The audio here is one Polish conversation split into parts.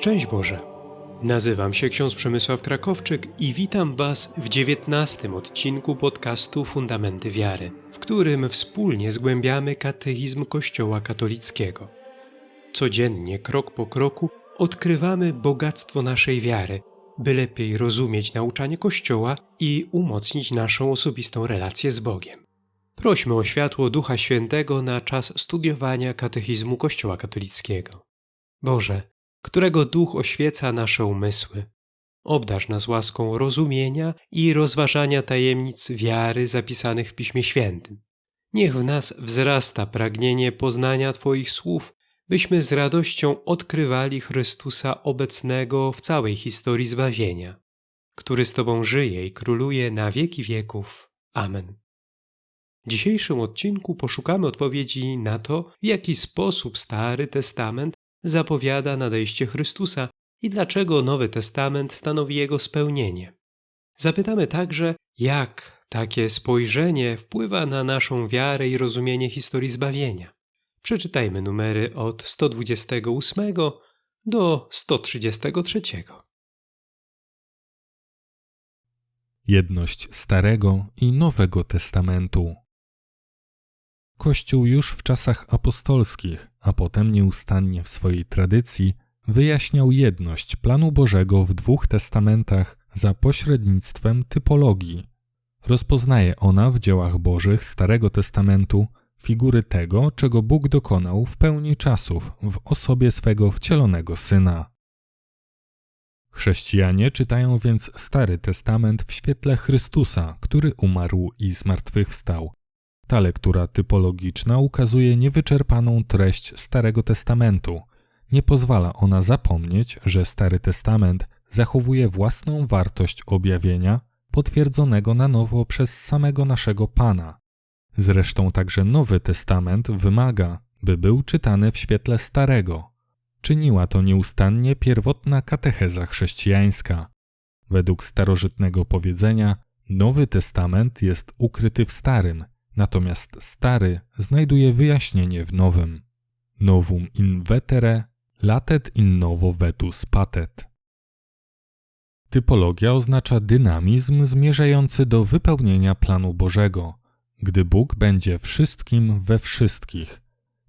Szczęść Boże! Nazywam się ksiądz Przemysław Krakowczyk i witam Was w dziewiętnastym odcinku podcastu Fundamenty Wiary, w którym wspólnie zgłębiamy katechizm Kościoła katolickiego. Codziennie, krok po kroku, odkrywamy bogactwo naszej wiary, by lepiej rozumieć nauczanie Kościoła i umocnić naszą osobistą relację z Bogiem. Prośmy o światło Ducha Świętego na czas studiowania katechizmu Kościoła katolickiego. Boże, którego Duch oświeca nasze umysły, obdarz nas łaską rozumienia i rozważania tajemnic wiary zapisanych w Piśmie Świętym. Niech w nas wzrasta pragnienie poznania Twoich słów, byśmy z radością odkrywali Chrystusa obecnego w całej historii zbawienia, który z Tobą żyje i króluje na wieki wieków. Amen. W dzisiejszym odcinku poszukamy odpowiedzi na to, w jaki sposób Stary Testament zapowiada nadejście Chrystusa i dlaczego Nowy Testament stanowi jego spełnienie. Zapytamy także, jak takie spojrzenie wpływa na naszą wiarę i rozumienie historii zbawienia. Przeczytajmy numery od 128 do 133. Jedność Starego i Nowego Testamentu. Kościół już w czasach apostolskich, a potem nieustannie w swojej tradycji, wyjaśniał jedność planu Bożego w dwóch testamentach za pośrednictwem typologii. Rozpoznaje ona w dziełach Bożych Starego Testamentu figury tego, czego Bóg dokonał w pełni czasów w osobie swego wcielonego Syna. Chrześcijanie czytają więc Stary Testament w świetle Chrystusa, który umarł i zmartwychwstał. Ta lektura typologiczna ukazuje niewyczerpaną treść Starego Testamentu. Nie pozwala ona zapomnieć, że Stary Testament zachowuje własną wartość objawienia, potwierdzonego na nowo przez samego naszego Pana. Zresztą także Nowy Testament wymaga, by był czytany w świetle Starego. Czyniła to nieustannie pierwotna katecheza chrześcijańska. Według starożytnego powiedzenia, Nowy Testament jest ukryty w Starym, natomiast Stary znajduje wyjaśnienie w Nowym. Novum in vetere, latet in novo vetus patet. Typologia oznacza dynamizm zmierzający do wypełnienia planu Bożego, gdy Bóg będzie wszystkim we wszystkich.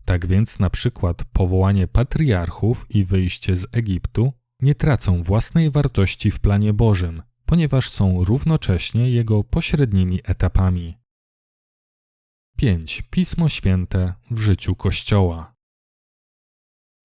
Tak więc na przykład powołanie patriarchów i wyjście z Egiptu nie tracą własnej wartości w planie Bożym, ponieważ są równocześnie jego pośrednimi etapami. 5. Pismo Święte w życiu Kościoła.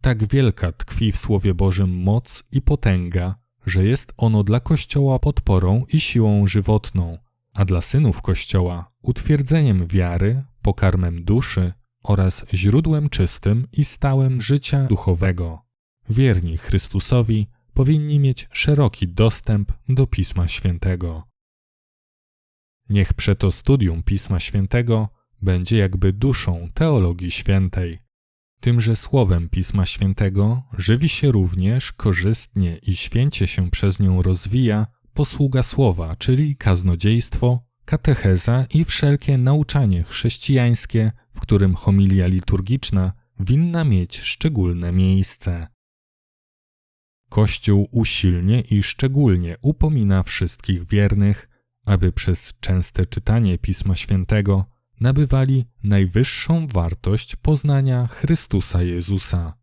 Tak wielka tkwi w Słowie Bożym moc i potęga, że jest ono dla Kościoła podporą i siłą żywotną, a dla synów Kościoła utwierdzeniem wiary, pokarmem duszy oraz źródłem czystym i stałym życia duchowego. Wierni Chrystusowi powinni mieć szeroki dostęp do Pisma Świętego. Niech przeto studium Pisma Świętego będzie jakby duszą teologii świętej. Tymże słowem Pisma Świętego żywi się również korzystnie i święcie się przez nią rozwija posługa słowa, czyli kaznodziejstwo, katecheza i wszelkie nauczanie chrześcijańskie, w którym homilia liturgiczna winna mieć szczególne miejsce. Kościół usilnie i szczególnie upomina wszystkich wiernych, aby przez częste czytanie Pisma Świętego nabywali najwyższą wartość poznania Chrystusa Jezusa.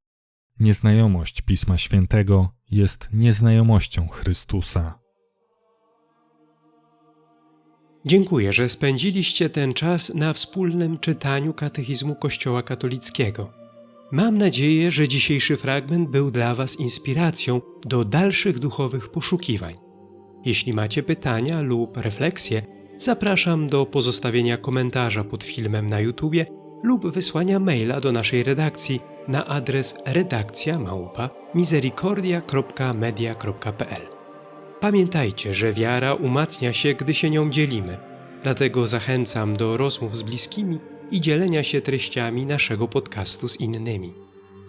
Nieznajomość Pisma Świętego jest nieznajomością Chrystusa. Dziękuję, że spędziliście ten czas na wspólnym czytaniu katechizmu Kościoła katolickiego. Mam nadzieję, że dzisiejszy fragment był dla Was inspiracją do dalszych duchowych poszukiwań. Jeśli macie pytania lub refleksje, zapraszam do pozostawienia komentarza pod filmem na YouTube lub wysłania maila do naszej redakcji na adres redakcja małpa misericordia.media.pl. Pamiętajcie, że wiara umacnia się, gdy się nią dzielimy. Dlatego zachęcam do rozmów z bliskimi i dzielenia się treściami naszego podcastu z innymi.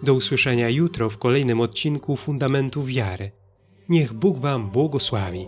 Do usłyszenia jutro w kolejnym odcinku Fundamentu Wiary. Niech Bóg Wam błogosławi.